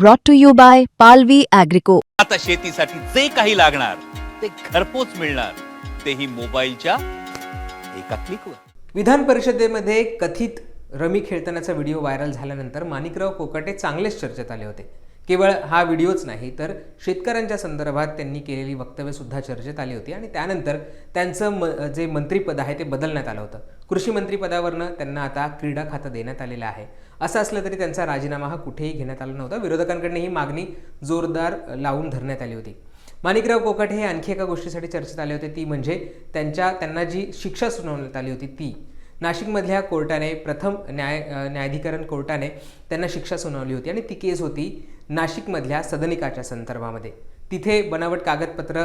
brought to you by Palvi Agrico. आता शेतीसाठी जे काही लागणार ते घरपोच मिळणार. तेही मोबाईलच्या एका क्लिकवर विधान परिषदेमध्ये कथित रमी खेळतानाचा व्हिडिओ व्हायरल झाल्यानंतर माणिकराव कोकाटे चांगलेच चर्चेत आले होते. केवळ हा व्हिडिओच नाही तर शेतकऱ्यांच्या संदर्भात त्यांनी केलेली वक्तव्यसुद्धा चर्चेत आली होती. आणि त्यानंतर त्यांचं म जे मंत्रिपद आहे ते बदलण्यात आलं होतं. कृषी मंत्रिपदावरनं त्यांना आता क्रीडा खातं देण्यात आलेलं आहे. असं असलं तरी त्यांचा राजीनामा हा कुठेही घेण्यात आला नव्हता. विरोधकांकडनं ही मागणी जोरदार लावून धरण्यात आली होती. माणिकराव कोकाटे हे आणखी एका गोष्टीसाठी चर्चेत आले होते. ती म्हणजे त्यांच्या त्यांना जी शिक्षा सुनावण्यात आली होती ती. नाशिकमधल्या कोर्टाने प्रथम न्याय न्यायाधिकरण कोर्टाने त्यांना शिक्षा सुनावली होती आणि ती केस होती नाशिकमधल्या सदनिकाच्या संदर्भामध्ये. तिथे बनावट कागदपत्र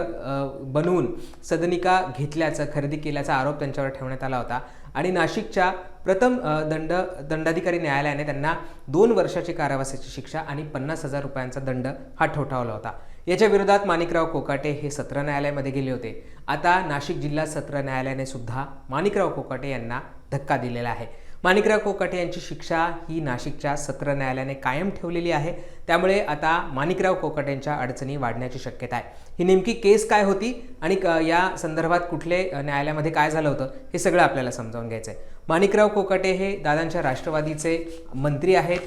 बनवून सदनिका घेतल्याचं खरेदी केल्याचा आरोप त्यांच्यावर ठेवण्यात आला होता आणि नाशिकच्या प्रथम दंड दंडाधिकारी न्यायालयाने त्यांना दोन वर्षाची कारावासाची शिक्षा आणि पन्नास हजार रुपयांचा दंड हा ठोठावला होता. याच्या विरोधात माणिकराव कोकाटे हे सत्र न्यायालयामध्ये गेले होते. आता नाशिक जिल्हा सत्र न्यायालयाने सुद्धा माणिकराव कोकाटे यांना धक्का दिलेला आहे. माणिकराव कोकाटे यांची शिक्षा ही नाशिकच्या सत्र न्यायालयाने कायम ठेवलेली आहे. त्यामुळे आता माणिकराव कोकट यांच्या अडचणी वाढण्याची शक्यता आहे. ही नेमकी केस काय होती आणि क- या संदर्भात कुठले न्यायालयामध्ये काय झालं होतं हे सगळं आपल्याला समजावून घ्यायचं आहे माणिकराव कोकाटे हे दादांच्या राष्ट्रवादीचे मंत्री आहेत.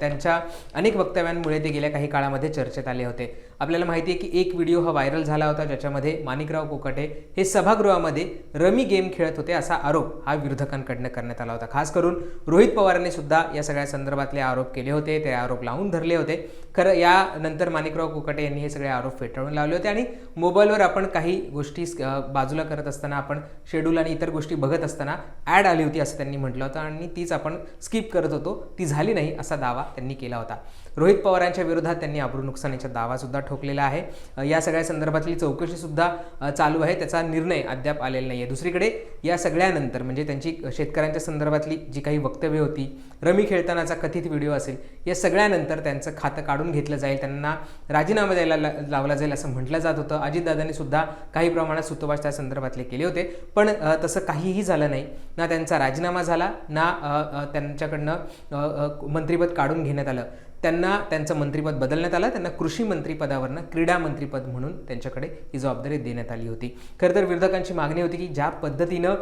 त्यांच्या अनेक वक्तव्यांमुळे ते गेल्या काही काळामध्ये चर्चेत आले होते. आपल्याला माहिती आहे की एक व्हिडिओ हा व्हायरल झाला होता ज्याच्यामध्ये माणिकराव कोकाटे हे सभागृहामध्ये रमी गेम खेळत होते असा आरोप हा विरोधकांकडनं करण्यात आला होता. खास करून रोहित पवारांनी सुद्धा या सगळ्या संदर्भातले आरोप केले होते. ते आरोप लावून धरले होते. खरं यानंतर माणिकराव कुकटे यांनी हे सगळे आरोप फेटाळून लावले होते आणि मोबाईलवर आपण काही गोष्टी बाजूला करत असताना आपण शेड्यूल आणि इतर गोष्टी बघत असताना ॲड आली होती असं त्यांनी म्हटलं होतं आणि तीच आपण स्किप करत होतो. ती झाली नाही असा दावा त्यांनी केला होता. रोहित पवारांच्या विरोधात त्यांनी अब्रू नुकसानीचा दावासुद्धा ठोकलेला आहे. या सगळ्या संदर्भातली चौकशीसुद्धा चालू आहे. त्याचा निर्णय अद्याप आलेला नाही आहे दुसरीकडे या सगळ्यानंतर म्हणजे त्यांची शेतकऱ्यांच्या संदर्भातली जी काही वक्तव्य होती रमी खेळतानाचा कथित व्हिडिओ असेल या सगळ्यानंतर त्यांचं खातं काढून घेतलं जाईल. त्यांना राजीनामा द्यायला लावला जाईल असं म्हटलं जात होतं. अजितदादांनी सुद्धा काही प्रमाणात सुतोवाच त्या संदर्भातले केले होते. पण तसं काहीही झालं नाही. ना त्यांचा राजीनामा झाला ना त्यांच्याकडनं मंत्रीपद मंत्रिपद काढून घेण्यात आलं. त्यांना त्यांचं मंत्रिपद बदलण्यात आलं. त्यांना कृषी मंत्रिपदावरनं क्रीडा मंत्रिपद म्हणून त्यांच्याकडे ही जबाबदारी देण्यात आली होती. खरं तर विरोधकांची मागणी होती की ज्या पद्धतीनं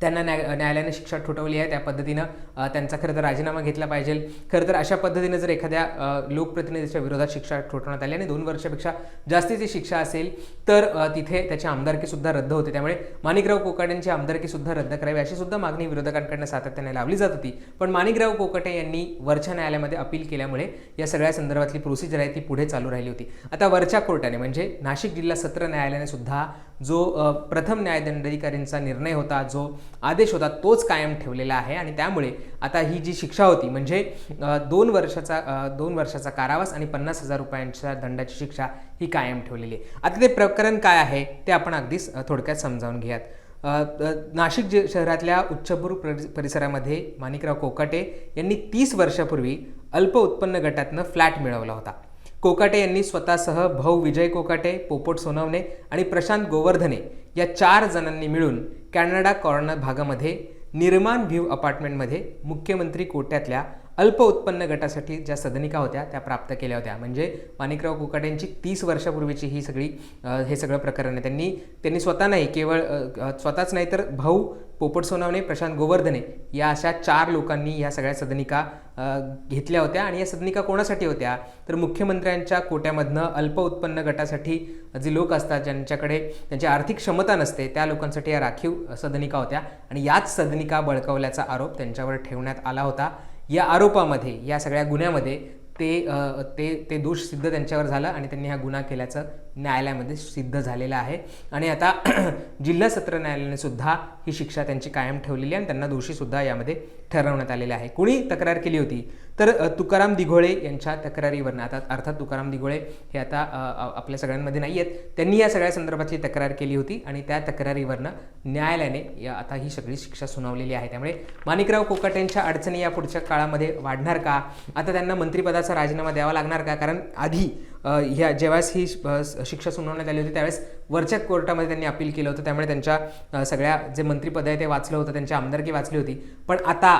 त्यांना न्याय न्यायालयाने शिक्षा ठोठवली आहे. त्या पद्धतीनं त्यांचा खरं तर राजीनामा घेतला पाहिजे. खरं तर अशा पद्धतीनं जर एखाद्या लोकप्रतिनिधीच्या विरोधात शिक्षा ठोठवण्यात आली आणि दोन वर्षापेक्षा जास्तीची शिक्षा असेल तर तिथे त्याची आमदारकीसुद्धा रद्द होते. त्यामुळे माणिकराव कोकाटेंची आमदारकीसुद्धा रद्द करावी अशी सुद्धा मागणी विरोधकांकडनं सातत्याने लावली जात होती. पण माणिकराव कोकाटे यांनी वरच्या न्यायालयामध्ये अपील केल्यामुळे या सगळ्या संदर्भातली प्रोसिजर आहे ती पुढे चालू राहिली होती. आता वरच्या कोर्टाने म्हणजे नाशिक जिल्हा सत्र न्यायालयाने सुद्धा जो प्रथम न्यायदंडाधिकारींचा निर्णय होता जो आदेश होता तोच कायम ठेवलेला आहे आणि त्यामुळे आता ही जी शिक्षा होती म्हणजे दोन वर्षाचा दोन वर्षाचा कारावास आणि पन्नास हजार रुपयांच्या दंडाची शिक्षा ही कायम ठेवलेली आहे. आता ते प्रकरण काय आहे ते आपण अगदीच थोडक्यात समजावून घेऊयात. नाशिक जे शहरातल्या उच्चभ्रू परिसरामध्ये माणिकराव कोकाटे यांनी तीस वर्षापूर्वी अल्प उत्पन्न गटातनं फ्लॅट मिळवला होता. कोकाटे यांनी स्वतःसह भाऊ विजय कोकाटे पोपट सोनवणे आणि प्रशांत गोवर्धने या चार जणांनी मिळून कॅनडा कॉर्नर भागामध्ये निर्माण व्ह्यू अपार्टमेंटमध्ये मुख्यमंत्री कोट्यातल्या अल्प उत्पन्न गटासाठी ज्या सदनिका होत्या त्या प्राप्त केल्या होत्या. म्हणजे माणिकराव कुकाट्यांची तीस वर्षापूर्वीची ही सगळी हे सगळं प्रकरण आहे. त्यांनी त्यांनी स्वतः नाही केवळ स्वतःच नाही तर भाऊ पोपट सोनावणे प्रशांत गोवर्धने या अशा चार लोकांनी या सगळ्या सदनिका घेतल्या होत्या. आणि या सदनिका कोणासाठी होत्या? तर मुख्यमंत्र्यांच्या कोट्यामधनं अल्प उत्पन्न गटासाठी जे लोक असतात ज्यांच्याकडे त्यांची आर्थिक क्षमता नसते त्या लोकांसाठी या राखीव सदनिका होत्या. आणि याच सदनिका बळकवल्याचा आरोप त्यांच्यावर ठेवण्यात आला होता. या आरोपामध्ये या सगळ्या गुन्ह्यामध्ये ते ते ते दोष सिद्ध त्यांच्यावर झालं आणि त्यांनी हा गुन्हा केल्याचं न्यायालयामध्ये सिद्ध झालेलं आहे. आणि आता जिल्हा सत्र न्यायालयाने सुद्धा ही शिक्षा त्यांची कायम ठेवलेली आहे आणि त्यांना दोषीसुद्धा यामध्ये ठरवण्यात आलेले आहे. कोणी तक्रार केली होती? तर तुकाराम दिघोळे यांच्या तक्रारीवरनं आता अर्थात तुकाराम दिघोळे हे आता आपल्या सगळ्यांमध्ये नाही आहेत. त्यांनी या सगळ्या संदर्भातली तक्रार केली होती आणि त्या तक्रारीवरनं न्यायालयाने या आता ही सगळी शिक्षा सुनावलेली आहे. त्यामुळे माणिकराव कोकाटेंच्या अडचणी या पुढच्या काळामध्ये वाढणार का? आता त्यांना मंत्रिपदाचा राजीनामा द्यावा लागणार का? कारण आधी ह्या जेव्हाच ही शिक्षा सुनावण्यात आली होती त्यावेळेस वरच्या कोर्टामध्ये त्यांनी अपील केलं होतं. त्यामुळे त्यांच्या सगळ्या जे मंत्रिपद आहे ते वाचलं होतं त्यांची आमदारकी वाचली होती. पण आता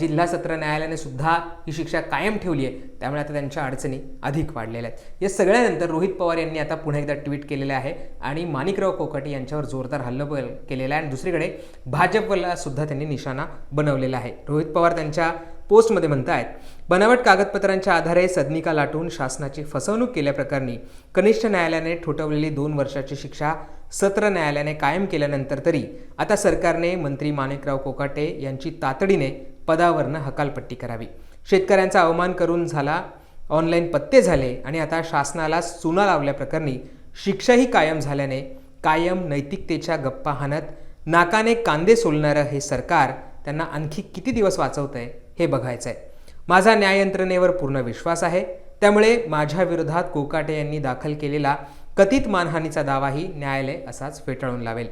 जिल्हा सत्र न्यायालयाने सुद्धा ही शिक्षा कायम ठेवली आहे. त्यामुळे आता त्यांच्या अडचणी अधिक वाढलेल्या आहेत. या सगळ्यानंतर रोहित पवार यांनी आता पुन्हा एकदा ट्विट केलेलं आहे आणि माणिकराव कोकाटे यांच्यावर जोरदार हल्लाबोल केलेला आहे. आणि दुसरीकडे भाजपला सुद्धा त्यांनी निशाणा बनवलेला आहे. रोहित पवार त्यांच्या पोस्टमध्ये म्हणतायत बनावट कागदपत्रांच्या आधारे सदनिका लाटून शासनाची फसवणूक केल्याप्रकरणी कनिष्ठ न्यायालयाने ठोठवलेली दोन वर्षाची शिक्षा सत्र न्यायालयाने कायम केल्यानंतर तरी आता सरकारने मंत्री माणिकराव कोकाटे यांची तातडीने पदावरनं हकालपट्टी करावी. शेतकऱ्यांचा अवमान करून झाला ऑनलाईन पत्ते झाले आणि आता शासनाला चुना लावल्याप्रकरणी शिक्षाही कायम झाल्याने कायम नैतिकतेच्या गप्पा हाणत नाकाने कांदे सोलणारं हे सरकार त्यांना आणखी किती दिवस वाचवतंय? हे बघायचं आहे माझा न्याय यंत्रणेवर पूर्ण विश्वास आहे. त्यामुळे माझ्या विरोधात कोकाटे यांनी दाखल केलेला कथित मानहानीचा दावाही न्यायालय असाच फेटाळून लावेल.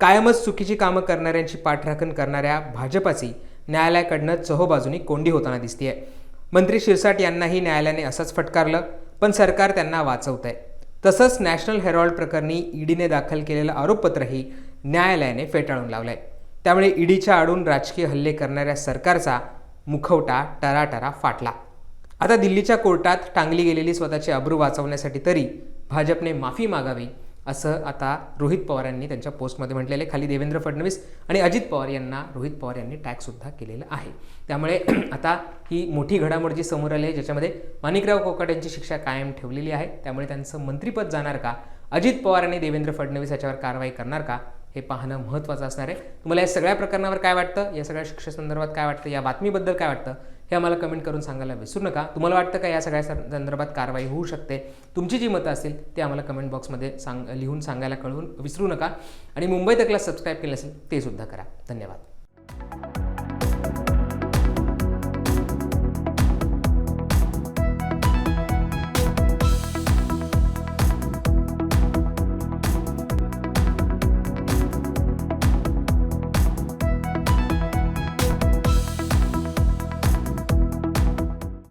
कायमच चुकीची कामं करणाऱ्यांची पाठराखण करणाऱ्या भाजपाची न्यायालयाकडनं चहोबाजूनी कोंडी होताना दिसतीये. मंत्री शिरसाट यांनाही न्यायालयाने असंच फटकारलं पण सरकार त्यांना वाचवत आहे तसंच नॅशनल हेरॉल्ड प्रकरणी ईडीने दाखल केलेलं आरोपपत्रही न्यायालयाने फेटाळून लावलंय. त्यामुळे ईडीच्या आडून राजकीय हल्ले करणाऱ्या सरकारचा मुखवटा टराटरा फाटला. आता दिल्लीच्या कोर्टात टांगली गेलेली स्वतःची अब्रू वाचवण्यासाठी तरी भाजपने माफी मागावी असं आता रोहित पवार यांनी त्यांच्या पोस्टमध्ये म्हटलेलं आहे. खाली देवेंद्र फडणवीस आणि अजित पवार यांना रोहित पवार यांनी टॅगसुद्धा केलेलं आहे. त्यामुळे आता ही मोठी घडामोड जी समोर आली आहे ज्याच्यामध्ये माणिकराव कोकाट यांची शिक्षा कायम ठेवलेली आहे त्यामुळे त्यांचं मंत्रिपद जाणार का? अजित पवार आणि देवेंद्र फडणवीस याच्यावर कारवाई करणार का? हे पाहणं महत्त्वाचं असणार आहे. तुम्हाला या सगळ्या प्रकरणावर काय वाटतं? या सगळ्या शिक्षेसंदर्भात काय वाटतं? या बातमीबद्दल काय वाटतं? हे आम्हाला कमेंट करून सांगायला विसरू नका. तुम्हाला वाटतं का या सगळ्या संदर्भात कारवाई होऊ शकते? तुमची जी मतं असतील ते आम्हाला कमेंट बॉक्समध्ये सांग लिहून सांगायला कळवून विसरू नका. आणि मुंबई तकला सबस्क्राईब केलं असेल ते सुद्धा करा. धन्यवाद.